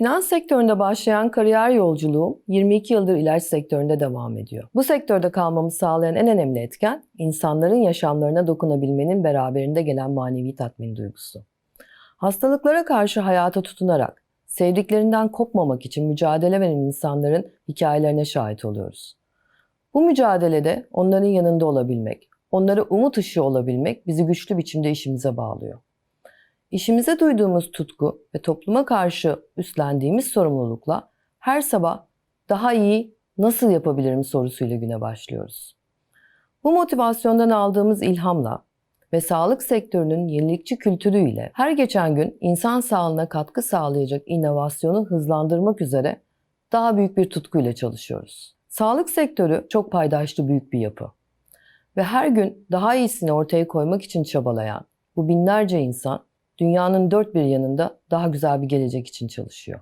Finans sektöründe başlayan kariyer yolculuğum 22 yıldır ilaç sektöründe devam ediyor. Bu sektörde kalmamı sağlayan en önemli etken insanların yaşamlarına dokunabilmenin beraberinde gelen manevi tatmin duygusu. Hastalıklara karşı hayata tutunarak sevdiklerinden kopmamak için mücadele veren insanların hikayelerine şahit oluyoruz. Bu mücadelede onların yanında olabilmek, onlara umut ışığı olabilmek bizi güçlü biçimde işimize bağlıyor. İşimize duyduğumuz tutku ve topluma karşı üstlendiğimiz sorumlulukla her sabah daha iyi nasıl yapabilirim sorusuyla güne başlıyoruz. Bu motivasyondan aldığımız ilhamla ve sağlık sektörünün yenilikçi kültürüyle her geçen gün insan sağlığına katkı sağlayacak inovasyonu hızlandırmak üzere daha büyük bir tutkuyla çalışıyoruz. Sağlık sektörü çok paydaşlı büyük bir yapı ve her gün daha iyisini ortaya koymak için çabalayan bu binlerce insan dünyanın dört bir yanında daha güzel bir gelecek için çalışıyor.